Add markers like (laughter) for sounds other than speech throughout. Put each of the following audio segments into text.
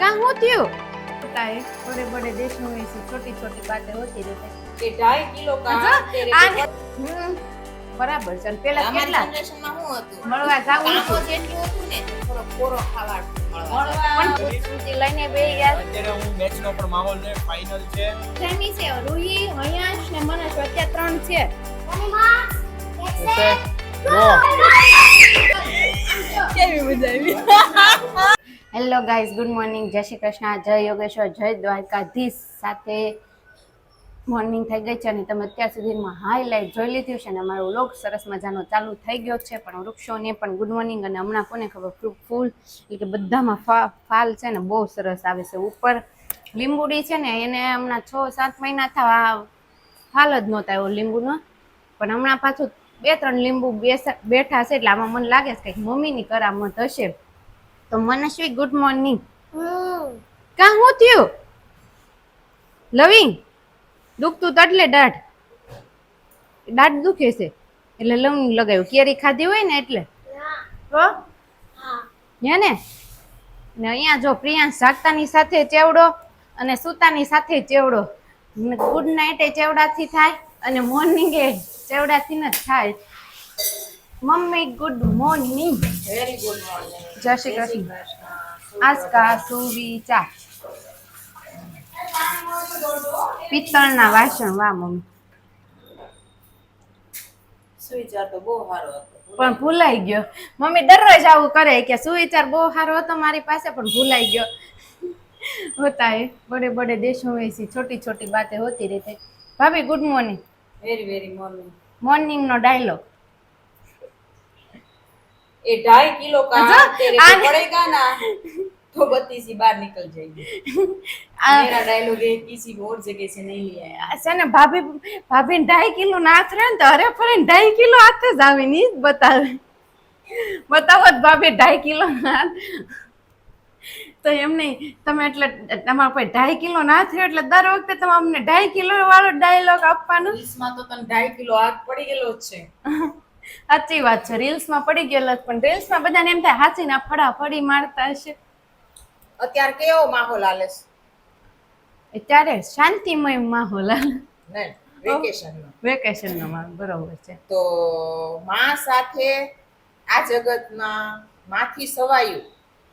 क्या होती हो पता है बड़े बड़े देशों में ऐसी छोटी छोटी बातें होती रहती કે ઢાઈ કિલો કા અચ્છા, તેરે આને- કે હમ, બરાબર છે અને પેલા અમારી કેટલા જનરેશનમાં શું હતું મળવા જાવું કામો હતું જેટલું હતું ને તો થોડો કોરો ખાવા મળવા પણ સુધી લઈને બે યાર અત્યારે હું મેચનો પણ માહોલ છે ફાઇનલ છે પ્રેમી છે રૂહી હયાશ ને મનસ અત્યારે ત્રણ છે કેવી મજા આવી (laughs) hello guys good morning Jai Shri Krishna. જય યોગેશ્વર. જય દ્વારકાધીશ. સાથે મોર્નિંગ થઈ ગઈ છે અને તમે અત્યાર સુધીમાં હાઈલાઇટ જોઈ લીધું છે અને અમારો લોક સરસ મજાનો ચાલુ થઈ ગયો છે. પણ વૃક્ષોને પણ ગુડ મોર્નિંગ અને હમણાં કોને ખબર? ફૂલ એટલે કે બધામાં ફાલ છે ને બહુ સરસ આવે છે. ઉપર લીંબુડી છે ને, એને હમણાં છ, સાત મહિના થવા ફાલ જ નહોતા એવો લીંબુનો. પણ હમણાં પાછું બે, ત્રણ લીંબુ બેસા, બેઠા છે એટલે આમાં મને લાગે છે કે મમ્મીની કરામત હશે. તો મનસ્વી ગુડ મોર્નિંગ કા હું થયું? લવિંગ દુખતું તટલે દાઢ. દાઢ દુખે છે. એટલે લવિંગ લગાવ્યું. કેરી ખાધી હોય ને એટલે? હે? ને? ને અહીંયા જો પ્રિયાંશ જાગતાની સાથે ચેવડો અને સૂતાની સાથે ચેવડો. ગુડ નાઇટ એ ચેવડાથી થાય અને મોર્નિંગ એ ચેવડાથી જ થાય. Mummy good morning very good morning Jai Shri Krishna. આસકા સુવી પિત્તળના વાસણ વા મમ્મી. પણ ભૂલાઈ ગયો. મમ્મી દરરોજ આવું કરે કે સુવિચાર બહુ સારો હતો મારી પાસે પણ ભૂલાઈ ગયો. હોતા એ બડે બડે દેશો વેસી છોટી છોટી બાતે હોતી રહેતી. ભાભી good morning very very morning મોર્નિંગનો dialogue એ ઢાઈ કિલો કા अच्छा, તેરે को आने- पड़ेगा ना तो बत्ती सी बाहर निकल जाएगी આ मेरा डायलॉग है किसी और जगह से नहीं लिया है આ છે ને ભાભી ભાભી ઢાઈ કિલો નાથ રહે ને તો અરે ફરે ઢાઈ કિલો હાથે જ આવે ની જ બતાવે બતાવો જ ભાભી ઢાઈ કિલો નાથ તો એમ નહીં તમે એટલે તમારા પાસે ઢાઈ કિલો નાથ રહ્યો એટલે દર વખતે તમે અમને ઢાઈ કિલો વાળો ડાયલોગ આપવાનો રીલ્સમાં તો તને ઢાઈ કિલો હાથ પડી ગયેલો જ છે સાચી વાત છે. રીલ્સમાં પડી ગયેલા પણ રીલ્સમાં બધાને એમ થાય હાચી ના ફડા ફડી મારતા હશે. અત્યારે કેવો માહોલ હાલે છે? અત્યારે શાંતિમય માહોલ હાલે. વેકેશનનો માહોલ બરોબર છે. તો માં સાથે આ જગતમાં માથી સવાયું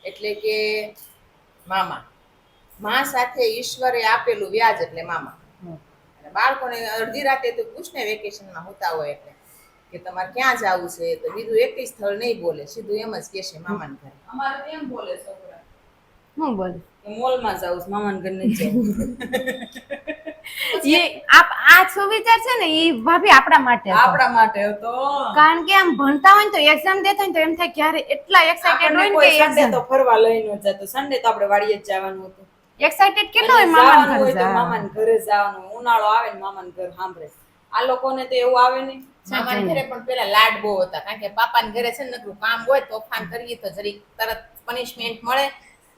એટલે કે મામા. માં સાથે ઈશ્વરે આપેલું વ્યાજ એટલે મામા. બાળકોને અડધી રાતે તો પૂછને વેકેશનમાં હોતા હોય એટલે. કે તમારે ક્યાં જવું છે? તો બીજું એક સ્થળ નહીં બોલે સીધું એમ જ કહેશે મામાન ઘરે. અમારે એમ બોલે છોકરા? હું બોલે? મોલમાં જાઉં છે મામાને ઘરે એ આપ આ સુવિચાર છે ને એ ભાભી આપણા માટે આપણા માટે તો કારણ કે આમ ભણતા હોય ને તો એક્ઝામ દેતા હોય ને તો એમ થાય ક્યારે એટલા એક્સાઇટેડ હોય ને કે સન્ડે તો ફરવા લઈ ન જતો સન્ડે તો આપણે વાડીએ જ જવાનું હતું. એક્સાઇટેડ કેટલો હોય મામાને ઘરે જવાનું ઉનાળો આવે ને મામાન ઘર સાંભળે. આ લોકોને તો એવું આવે નહીં. મામાને ઘરે પણ પેલા લાડ બહુ હતા. કારણ કે પાપાને ઘરે છે ને નકરું કામ હોય તોફાન કરીએ તો જરીક તરત પનિશમેન્ટ મળે.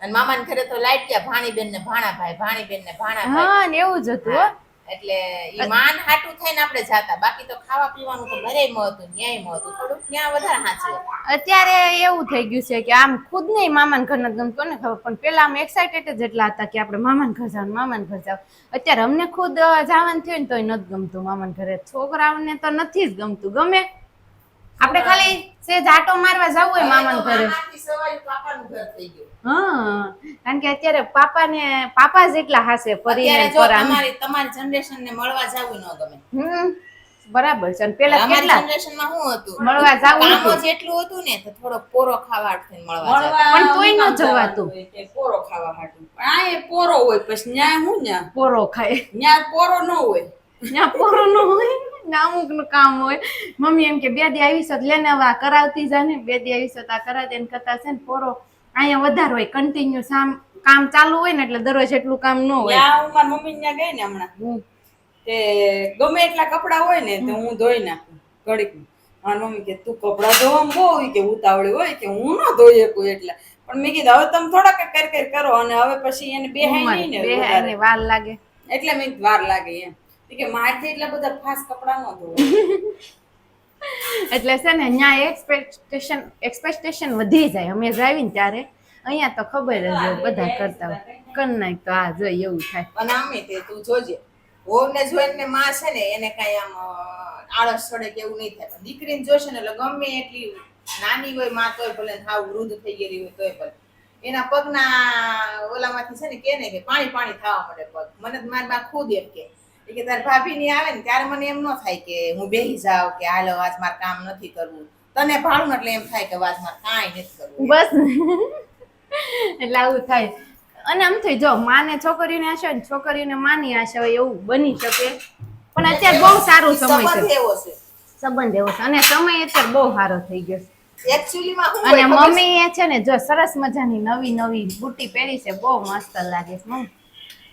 અને મામાને ઘરે તો લાઈટ ક્યાં ભાણીબેન ને ભાણા ભાઈ ભાણીબેન ને ભાણાભાઈ. હા ને એવું જ હતું હો. એટલે ઈ માન હાટું થઈને આપણે જાતા. બાકી તો ખાવા પીવાનું તો ઘરે મહત્વ ન્યાય મહત્વ થોડુંક ત્યાં વધારે સાચું અત્યારે એવું થઈ ગયું છે કે આમ ખુદ નહીં મામાને ઘર નથી ગમતું ને ખબર? પણ પેલા આમ એક્સાઇટેડ જ એટલા હતા કે આપણે મામાને ઘર જવાનું મામાને ઘર જાવ અત્યારે અમને ખુદ જવાનું થયું ને તોય નથી ગમતું મામાને ઘરે. છોકરાઓને તો નથી જ ગમતું. ગમે. આપણે ખાલી સેજ આટો મારવા જવું હોય મામાને ઘરે. હા. કારણ કે અત્યારે પાપાને પાપા જ એટલા હાસે પરીને અત્યારે જો પરાને. તમારી તમારી જનરેશન ને મળવા જવું ન ગમે. હમ. બરાબર છે. અને પેલા કેટલા જનરેશનમાં શું હતું? મળવા જાવું કામો. જેટલું હતું ને તો થોડો પોરો ખાવા હાટુ મળવા પણ તોય ન જવાતું. પોરો ખાવા હાટું. આ એ પોરો હોય પછી ન્યા હું ન્યા? પોરો ખાય. ન્યા પોરો ન હોય. ન્યા પોરો ન હોય અમુકનું કામ હોય. મમ્મી એમ કે બે દી આવી સત લેને લે ને આ કરાવતી જા ને. બે દી આવી સત આ કરાવતી. એને કરતા છે ને પોરો અહીંયા વધારે હોય. કન્ટિન્યુ કામ ચાલુ હોય ને એટલે દરરોજ એટલું કામ ન હોય. હું મારી મમ્મી ત્યાં ગઈ ને હમણાં? તે ગમે એટલા કપડા હોય ને તો હું ધોઈ નાખું ઘડીક મારી મમ્મી કે તું કપડા ધોવામાં બહુ હોય કે ઉતાવળી હોય કે હું ન ધોઈ શકું એટલે. પણ મેં કીધું હવે તમે થોડાક કર કર કરો અને હવે પછી એને બેહાય નહીં ને વાર લાગે. એટલે મેં વાર લાગે એમ. કે મારથી એટલા બધા ખાસ કપડા ન ધોવા. (laughs) એટલે છે ને ત્યાં એક્સપેક્ટેશન એક્સપેક્ટેશન વધી જાય. અમે ડ્રાઈવિંગ ત્યારે અહીંયા તો ખબર જ બધા કરતા હોય. કર નાખ તો આ જોઈ એવું થાય. અને આમે તે તું જોજે. વહુને જોઈને માં છે ને, એને કાંઈ આમ આળસ ચડે કે એવું નહીં થાય. દીકરીને જોશે ને એટલે ગમે એટલી નાની હોય, માં તોય ભલે હાવ વૃદ્ધ થઈ ગયેલી હોય, તોય ભલે. એના પગના ઓલામાંથી છે ને કે ને કે પાણી પાણી થવા મળે પગ. મને મારી બા ખુદ એમ કે. કે તાર ભાભી ની આવે ને, ત્યારે મને એમ ન થાય કે હું બેહી જાઉં કે હાલો આજ મારે કામ નથી કરવું. તને ભાડું એટલે એમ થાય કે આજ મારે કાંઈ નથી કરવું. બસ. (laughs) એટલે આવું થાય. અને આમ થઈ જો માને છોકરીને આશા ને છોકરીઓને માની આશા હોય એવું બની શકે. પણ અત્યારે બહુ સારું સમય છે. સંબંધ એવો છે. અને સમય અત્યારે બહુ સારો થઈ ગયો છે. અને? મમ્મી એ છે? ને જો સરસ મજાની નવી નવી બુટી પહેરી છે. બહુ મસ્ત લાગે છે મમ્મી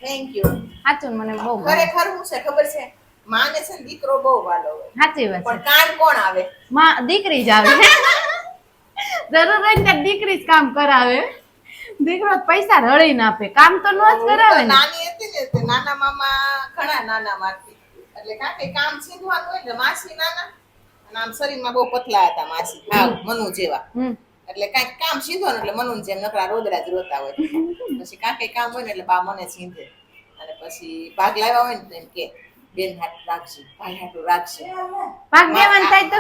થેન્ક યુ સાચું મને બહુ ખરેખર હું છે ખબર છે? માને છે દીકરો બહુ વાલો સાચી વાત પણ કામ કોણ આવે? માં દીકરી જ આવે. (laughs) જરૂર હોય દીકરી જ કામ કરાવે. દીકરો પૈસા રળી ના આપે કામ તો ન જ કરાવે ને. નાની હતી ને તે નાના મામા ઘણા નાના મારતી. એટલે કાકે કામ સીધવાનું હોય ને માસી નાના અને આમ શરીરમાં બહુ પતલા હતા માસી હા મનુ જેવા. એટલે કાંઈક કામ સીધો ને એટલે મનુ જેમ નકરા રોદરા જ રોતા હોય. પછી કાંકે કામ હોય ને એટલે બા મને છીંધે અને પછી ભાગ લાવ્યા હોય ને એમ કે બેન હાથ રાખશે ભાઈ હાટું રાખશે ભાગ દેવાનું થાય તો?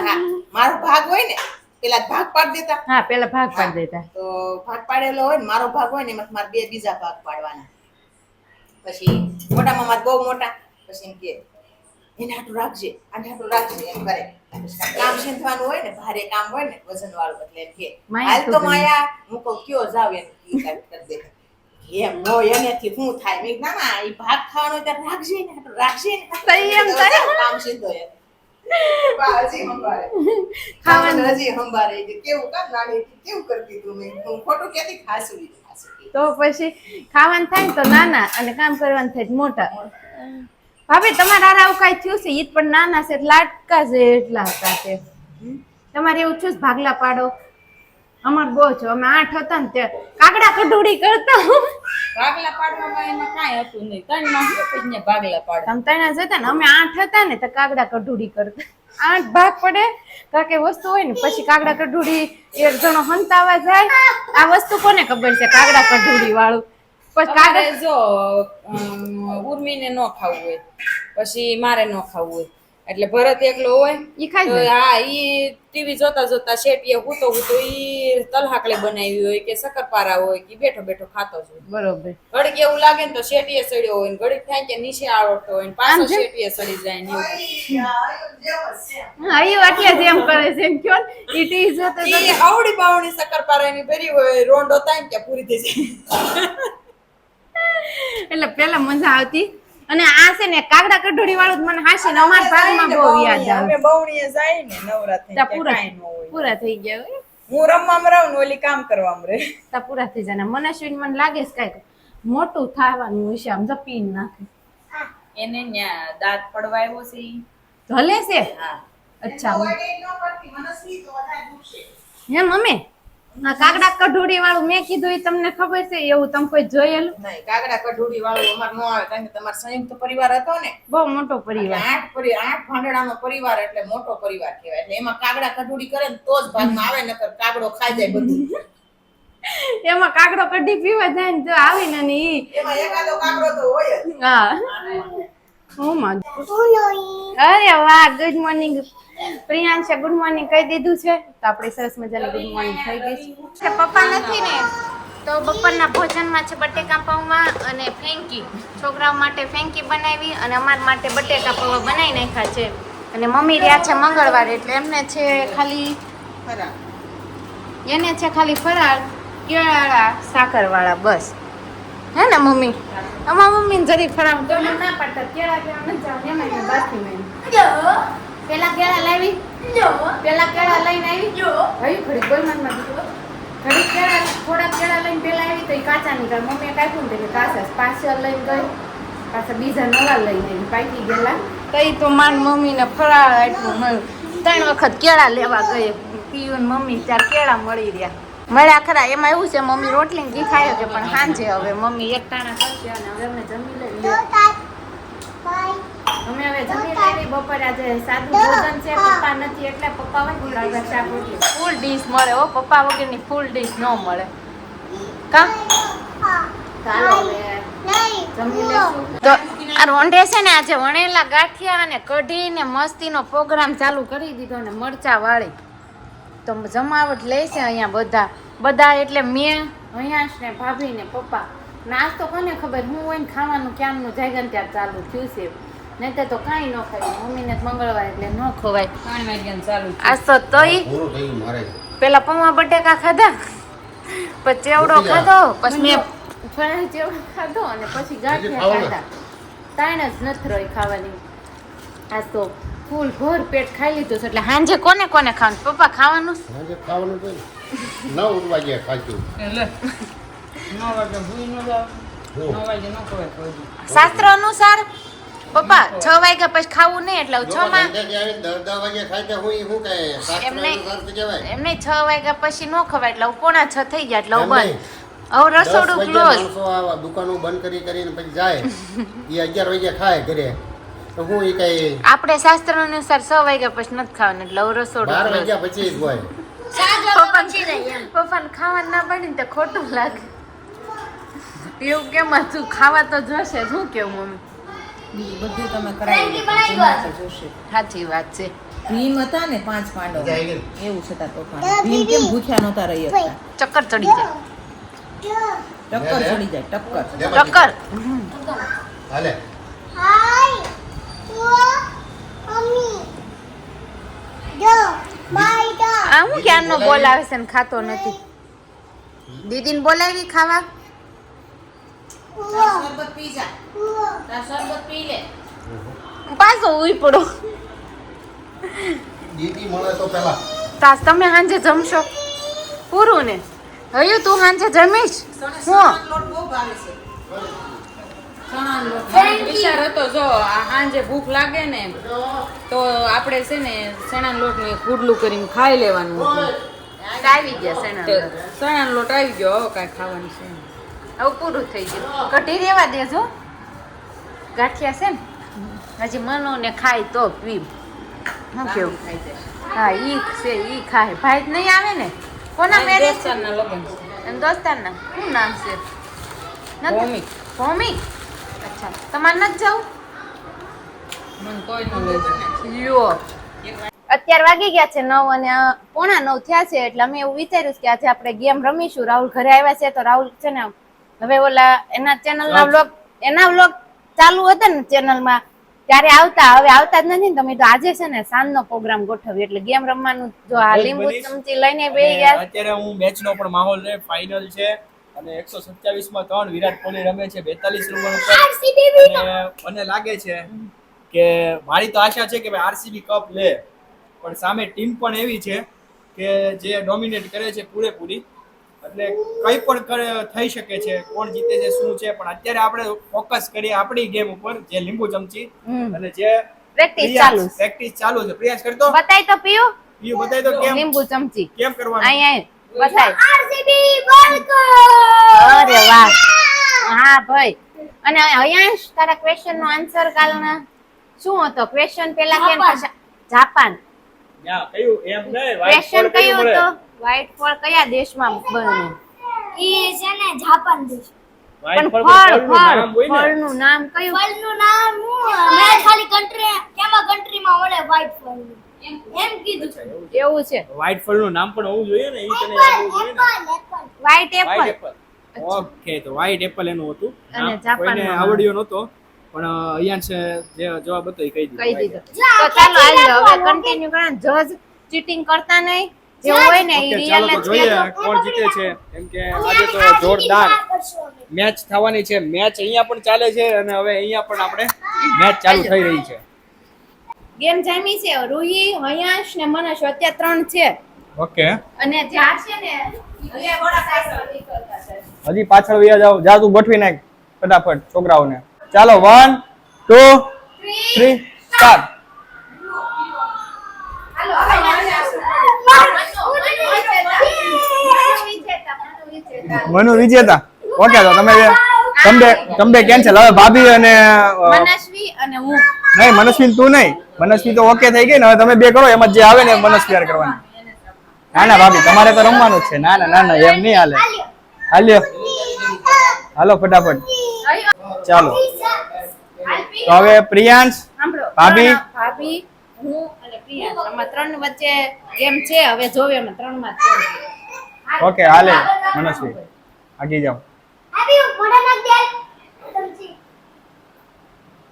મારો ભાગ હોય ને પેલા ભાગ પાડી દેતા. હા પેલા ભાગ પાડી દેતા. તો ભાગ પાડેલો હોય મારો ભાગ હોય ને એમાં મારે બે બીજા ભાગ પાડવાના. પછી મોટા મામા બહુ મોટા પછી એમ કે એને હાટું રાખજે આને હાટું રાખજે એમ કરે. કામ સિંધવાનું હોય ને ભારે કામ હોય ને વજન વાળું એટલે એમ કે હાલ તો માયા. હું કહું કયો જાવ એમ કરી દે. એમ નો એનેથી શું થાય? મેં કીધું, ના ના ઈ ભાગ ખાવાનો ત્યારે રાખજે ને હાટું રાખજે ને. એમ કરે. કામ શીંધો એમ તું પછી ખાવાનું થાય ને તો નાના અને કામ કરવાનું થાય મોટા. ભાભી તમારા આવું કાંઈ થયું છે? ઈ પણ નાના છે લાટકા છે એટલા હતા તે. તમારે એવું થયું છે? ભાગલા પાડો. અમાર બહુ છો. અમે આઠ હતા ને તે કાગડા કઢુડી કરતા ભાગલા પાડવામાં એમાં કાંઈ હતું નહીં. ત્રણ માસ ને ભાગલા પાડ. તમે તણા જતા ને અમે આઠ હતા ને તો કાગડા કઢુડી કરતા. આઠ ભાગ પડે. કાંકે વસ્તુ હોય ને પછી કાગડા કઢુડી એક જણો હંતાવા જાય. આ વસ્તુ કોને ખબર છે? કાગડા કઢુડી વાળું. પછી કાગડા જો ઉર્મીને ન ખાવું હોય. પછી મારે ન ખાવું હોય. એટલે ભરત એકલો હોય ઈ ખાઈ હા ઈ ટીવી જોતા જોતા શેટીએ હૂતો હૂતો ઈ તલહાકડે બનાવી હોય કે શક્કરપારા હોય કે બેઠો બેઠો ખાતો જ બરોબર. ઘડીક એવું લાગે ને તો શેટીએ સડ્યો હોય ને ઘડીક થાય કે નીચે આવડતો હોય ને પાછો શેટીએ સડી જાય ને એવું. જેમ હા એ એટલે જ એમ કરે છે એમ કયો ઈ ટીવી જોતો ઈ આવડી આવડી બાવડી શક્કરપારાની ભરી હોય રોંડો થાય ને ત્યાં પૂરી થઈ જાય. એટલે પેલા મજા આવતી? અને આ છે ને કાગડા કઢોળી વાળું મને હાસે ને અમારા ભાગમાં બહુ યાદ આવે. અમે બહુણીએ જાય ને ત્યાં પૂરા પૂરા થઈ ગયા હોય. હું રમવામાં રહું ને ઓલી કામ કરવામાં રહે. તા પૂરા થઈ જાય મને શું મને લાગે છે કાંઈક મોટું થવાનું હશે આમ જપીને નાખે. એને ન્યા દાંત પડવા આવ્યો છે. ભલે છે? હા. અચ્છા. એમ. હે મમ્મી આ કાગડા કઢોડી વાળું મેં કીધું એ તમને ખબર છે એવું તમે કોઈ જોયેલું? નહીં, કાગડા કઢોડી વાળું અમાર નો આવે કારણ કે તમારો સંયુક્ત પરિવાર હતો ને. બહુ મોટો પરિવાર. આઠ પરી આઠ ભાંડડાનો પરિવાર એટલે મોટો પરિવાર કહેવાય. એટલે એમાં કાગડા કઢોડી કરે ને તો જ ભાગમાં આવે નકર કાગડો ખાઈ જાય બધું. એમાં કાગડો કઢી પીવા જાય ને જો આવીને ને ઈ એમાં એકાદો કાગડો તો હોય જ. હા. હું અરે વાહ ગુડ મોર્નિંગ પ્રિયાંશે ગુડ મોર્નિંગ કહી દીધું છે. તો આપણે સરસ મજાની ગુડ મોર્નિંગ થઈ ગઈ છે. પપ્પા નથી ને? તો બપોરના ભોજનમાં છે બટેકા પૌવા અને ફેંકી. છોકરાઓ માટે ફેંકી બનાવી અને અમારા માટે બટેકા પૌવા બનાવી નાખ્યા છે. અને મમ્મી રહ્યા છે મંગળવારે એટલે એમને છે ખાલી ફરાળ. એને છે ખાલી ફરાળ કેળાળા સાકરવાળા બસ. હે ને મમ્મી? અમારા મમ્મીને જરી ફરાવ. તો મને ના પાડતા કેળા કેળા નથી જાવ એમાં એને બાકી મેં પેલા કેળા લાવી. પેલા કેળા લઈને આવી. ભાઈ ઘડી કોઈ મનમાં દીધો ઘડી કેળા થોડા કેળા લઈને પેલા આવી તો એ કાચા નીકળ મમ્મી કાપ્યું ને તો કે કાચા જ. પાછળ લઈને ગઈ. પાછા બીજા નવા લઈને આવી પાકી ગયેલા. તઈ તો માર મમ્મીને ફરાળ આટલું મળ્યું ત્રણ વખત કેળા લેવા ગઈ. પીયું મમ્મી ત્યાં કેળા મળી રહ્યા. મળ્યા ખરા એમાં એવું છે મમ્મી રોટલી ને ઘી ખાય છે પણ સાંજે હવે મમ્મી એક ટાણા કરશે અને હવે અમે જમી લઈએ. અમે હવે જમી લેવી બપોરે આજે સાદું ભોજન છે પપ્પા નથી એટલે પપ્પા શાક રોટલી. ફૂલ ડીશ મળે હો પપ્પા વગરની ફૂલ ડીશ ન મળે. કા? ચાલો જમી લેશું. આ રોંઢે છે ને આજે વણેલા ગાંઠિયા અને કઢી ને મસ્તીનો પ્રોગ્રામ ચાલુ કરી દીધો ને મરચા વાળી. તો જમાવટ લેશે અહીંયા બધા. બધા એટલે મેં હયાશ ને ભાભી ને પપ્પા. નાસ્તો કોને ખબર? હું હોય ને ખાવાનું ક્યાંનું જાય ને ત્યાં ચાલુ થયું છે. નહીં તો કાંઈ ન ખાય. મમ્મીને મંગળવાર એટલે ન ખવાય. ત્રણ ચાલુ. આજ તો તોય પેલા પૌવા બટેકા ખાધા પછી ચેવડો ખાધો પછી મેં ચેવડો ખાધો અને પછી ગાંઠિયા ખાધા. તાણ જ નથી રહી ખાવાની. આજ તો ફૂલ ભર પેટ ખાઈ લીધું છે. એટલે હાંજે કોને કોને ખાવાનું? પપ્પા ખાવાનું? હાંજે ખાવાનું તો નવ વાગે ખાધું. એટલે નવ વાગે ભૂઈ ન જાવ. નવ વાગે ન ખવાય કોઈ શાસ્ત્ર અનુસાર પપ્પા છ વાગ્યા પછી ખાવું નહીં એટલે છ માં એમને- અનુસાર તો કહેવાય. એમ નહીં છ વાગ્યા પછી ન ખવાય એટલે પોણા છ થઈ ગયા એટલે બંધ. હવે રસોડું ક્લોઝ દુકાનો બંધ કરી કરીને પછી જાય. એ અગિયાર વાગ્યા ખાય ઘરે. તો હું એ કઈ આપણે શાસ્ત્ર અનુસાર છ વાગ્યા પછી નથી ખાવાનું એટલે હવે રસોડું બાર વાગ્યા પછી જ હોય. પપ્પાને પપ્પાને ખાવાનું ના પડે ને તો ખોટું લાગે. એવું કેમ હતું ખાવા તો જોશે શું કેવું મમ્મી? બધું તમે કરાવી જોશે. સાચી વાત છે. ભીમ હતા ને પાંચ પાંડવ? એવું છે તાર પપ્પા ભીમ કેમ ભૂખ્યા નહોતા રહી ચક્કર ચડી જાય. ટક્કર ચડી જાય ટક્કર. ટક્કર. હાલે. આ હું ક્યારનો બોલાવે. છે ને ખાતો નથી. દીદીને બોલાવી ખાવા? શરબત પી જા. શરબત પી લે. પાછો ઉઈ પડો. દીદી મળે તો પેલા તાસ તમે સાંજે જમશો? પૂરું ને. હયું તું સાંજે જમીશ? હું. લોટ બહુ ભાવે છે. ચણાનો લોટ મારો વિચાર હતો જો આ સાંજે ભૂખ લાગે ને તો આપણે છે ને ચણાનો લોટનું એક કરીને ખાઈ લેવાનું આવી ગયા ચણાનો લોટ. આવી ગયો હવે કાંઈ ખાવાનું છે. હવે પૂરું થઈ ગયું. કઢી રહેવા દેજો. ગાંઠિયા છે ને હજી મનો ને ખાય તો પી શું કેવું? હા ઈ છે ઈ ખાય. ભાઈ જ નહીં આવે ને? કોના મેરેજ? દોસ્તારના શું નામ છે? ભૌમિક. ભૌમિક? અચ્છા. તમારે નથી જવું? મને કોઈ ન લઈ અત્યાર વાગી ગયા છે નવ અને પોણા નવ થયા છે એટલે અમે એવું વિચાર્યું છે કે આજે આપણે ગેમ રમીશું. રાહુલ ઘરે આવ્યા છે તો રાહુલ છે ને હવે ઓલા એના ચેનલના વ્લોગ એના વ્લોગ ચાલુ હતા ને ચેનલમાં ત્યારે આવતા હવે આવતા જ નથી ને તમે તો આજે છે ને સાંજનો પ્રોગ્રામ ગોઠવ્યો એટલે ગેમ રમવાનું જો આ લીંબુ ચમચી લઈને બેહી ગયા અત્યારે હું મેચનો પણ માહોલ છે ફાઇનલ છે. અને એકસો સત્યાવીસમાં ત્રણ વિરાટ કોહલી રમે છે બેતાલીસ રન ઉપર. અને મને લાગે છે કે મારી તો આશા છે કે ભાઈ આરસીબી કપ લે. પણ સામે ટીમ પણ એવી છે કે જે ડોમિનેટ કરે છે પૂરેપૂરી. એટલે કંઈ પણ થઈ શકે છે કોણ જીતે છે શું છે પણ અત્યારે આપણે ફોકસ કરીએ આપણી ગેમ ઉપર જે લીંબુ ચમચી. અને જે પ્રેક્ટિસ ચાલુ પ્રેક્ટિસ ચાલુ છે. પ્રયાસ કરતો? બતાય તો પીયું એ બતાય તો કેમ? લીંબુ ચમચી. કેમ કરવાનું? અહીંયા બતાય અરે વાહ. હા ભાઈ. અને અયાંશ તારા ક્વેશ્ચન નો આન્સર કાલના. શું હતો? ક્વેશ્ચન પેલા કેમ જાપાન. યા કયું? એમ નહીં white ક્વેશ્ચન ball કયું કયું મળે? હતો? વ્હાઈટ ફોલ કયા દેશમાં બને ઈ છે ને જાપાન દેશ. પણ ફળ ફળ નામ ફળનું નામ કયું? ફળનું નામ હું? મેં ખાલી કન્ટ્રી કેમાં કન્ટ્રીમાં મળે વ્હાઈટ ફળ એમ કીધું એવું છે. White ફળનું નામ પણ હોવું જોઈએ ને એ તને યાદ હોવું જોઈએ ને? Apple apple white apple okay તો white એપલ એનું હતું. અને નામ. આવડ્યો નહોતો પણ અહીંયા છે જે જવાબ હતો એ કહી દીધો. કહી દીધો. તો ચાલો હાલો હવે કન્ટિન્યુ કરો જજ ચીટિંગ કરતા નહીં. જે હોય ને એ રિયલ ચાલો જોઈએ કોણ જીતે છે. કેમ કે આજે તો જોરદાર મેચ થવાની છે. મેચ અહીંયા પણ ચાલે છે અને હવે અહીંયા પણ આપણે મેચ ચાલુ થઈ રહી છે. ગેમ જામી છે. રૂહી હયાશ ને મનશ અત્યારે ત્રણ છે. ઓકે. અને જ્યાં છે ને અહીંયા વડા સાઈડ હજી પાછળ વ્યા જાવ જા તું ગોઠવી નાખ ફટાફટ છોકરાઓને. ચાલો વન ટુ થ્રી સ્ટાર્ટ હાલો, મનુ વિજેતા, મનુ વિજેતા. મનુ વિજેતા. ઓકે તો તમે તમે તમે કેન્સલ હવે ભાભી અને મનસ્વી અને હું. નહીં મનસ્વી તું નહીં. મનસ્વી તો ઓકે થઈ ગઈ ને હવે તમે બે કરો એમાં જે આવે ને મનસ્વી હારે કરવાની. ના ના ભાભી તમારે તો રમવાનું જ છે. ના ના ના ના એમ નહીં હાલે. હાલ્યો. હાલો ફટાફટ. ચાલો. તો હવે પ્રિયાંશ ભાભી? ભાભી હું અને પ્રિયાંશ. આમાં ત્રણ વચ્ચે ગેમ છે હવે જોવે અમે ત્રણમાં ઓકે હાલે મનસ્વી. આગી જાઓ. મોઢા નાખ દે.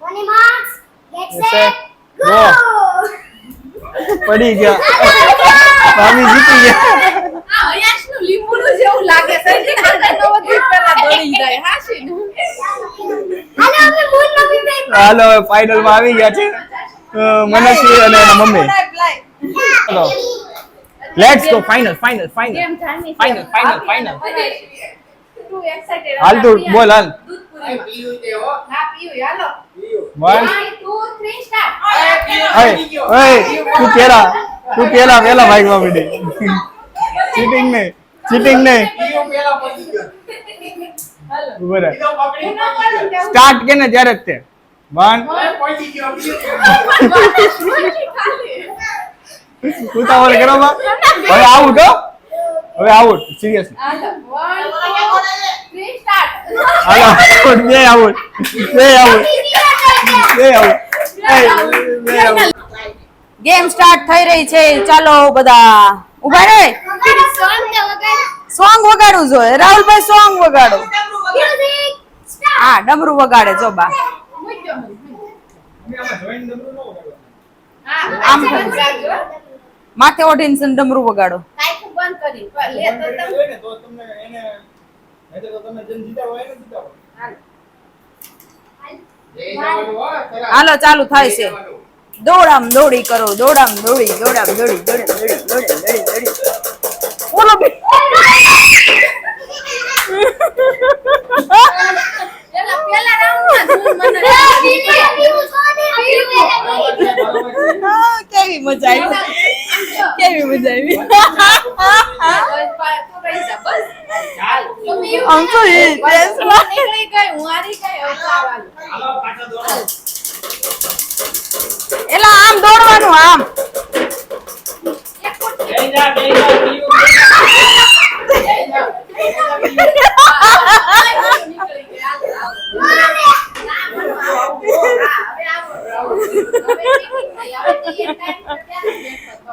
ઓની માર્ક્સ ગેટ Get Go. પડી ગયા. ભાભી જીતી ગયા. આ હયાશ લીંબુનું જેવું લાગે છે. કરતા નવો દીપ પેલા દોડી જાય હાશી હાલો અમે હાલો ફાઇનલમાં આવી ગયા છે. અ, મનસ્વી અને એના મમ્મી. ચાલો let's go final final final final final final. તું હાલ તું બોલ હાલ. હા. પીયું હાલો. 1 2 3 સ્ટાર્ટ તું પેલા તું પેલા પેલા ભાઈ માં મીડી? ચીટિંગ નહીં ચીટિંગ નહીં. રહે સ્ટાર્ટ કે ને ત્યારે જ તે. વન (laughs) ઉતાવળ કરો હવે આઉટ હો હવે આઉટ સિરિયસલી હાલો 1 2 3 સ્ટાર્ટ હાલો out, બે આઉટ બે આઉટ બે આઉટ. બે આઉટ. ગેમ સ્ટાર્ટ થઈ રહી છે. ચાલો બધા ઊભા રહે? સોંગ દે વગર સોંગ વગાડવું જોઈએ રાહુલભાઈ સોંગ વગાડો. હા ડમરું વગાડે જો બા. આમ. માથે ઓઢીને ડમરું વગાડો. કાંઈક બંધ કરી પણ લે તો તમે હાલો. ચાલુ થાય છે. દોડામ દોડી કરો દોડામ દોડી દોડામ દોડી દોડામ દોડી દોડામ દોડી દોડી. બોલો બે. (laughs) કેવી મજા આવી કેવી મજા આવી તો એ નીકળી ગઈ હું હારી ગઈ એલા આમ દોડવાનું આમ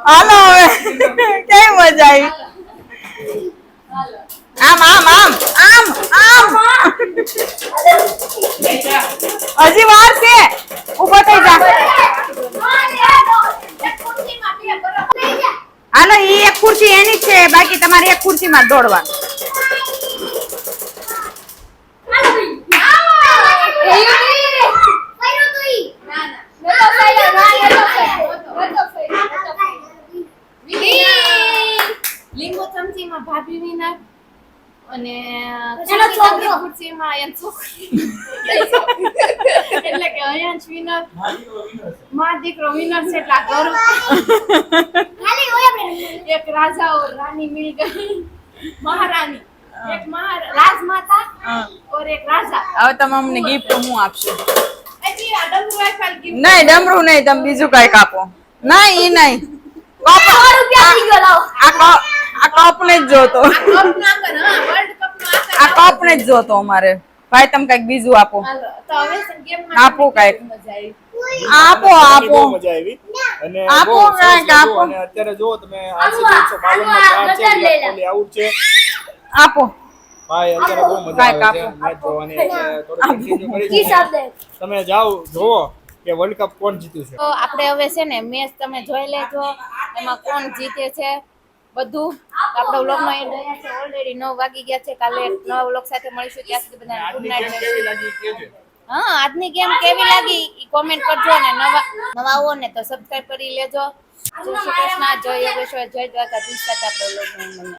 હાલો. હવે આવો. મજા નીકળી જ દોડવાનું ના, ના. લીંબુ ચમચીમાં ભાભી વિનર અને એનો છોકરો. ખુરશીમાં એનો છોકરો. એટલે કે અહીંયા વિનરમાં દીકરો વિનર છે એટલે આ એક રાજા ઓર રાની મિલ ગઈ મહારાની એક રાજમાતા ઓર એક રાજા. હવે તમે અમને ગિફ્ટ હું આપશો? નહીં ડમરું નહીં તમે બીજું કઈ કાપો નહીં ઈ નહીં. કપ આ કપ ને જ જોતો. આ કપ ના જ જોતો અમારે. ભાઈ તમે કંઈક બીજું આપો. હાલો તો હવે ગેમ આપો કાંઈક. આપો આપો. મજા આવી. અને આપો લાગ્યું. આપો. અને અત્યારે જુઓ તમે RCB 152 માં ચાર છે વિરાટ કોહલી આઉટ છે. આપો. ભાઈ અત્યારે બહુ મજા આવે છે. મેચ જોવાની એટલે થોડું continue કરીશું. તમે જાઓ જોવો કે વર્લ્ડ કપ કોણ જીત્યું છે. તો આપણે હવે છે ને મેચ તમે જોઈ લેજો. એમાં કોણ જીતે છે બધું. આપણો વ્લોગ નો એન્ડ અહીંયા છે. ઓલરેડી 9 વાગી ગયા છે. કાલે નવા વ્લોગ સાથે મળીશું. ત્યાં સુધી બધાને ગુડ આજની નાઇટ કેવી લાગી? કહેજો. હા, આજની ગેમ કેવી લાગી? ઈ કોમેન્ટ કરજો ને નવા નવા આવો ને તો સબસ્ક્રાઇબ કરી લેજો. જય શ્રી કૃષ્ણ, જય યોગેશ્વર, જય દ્વારકાધીશ સાથે આપણો end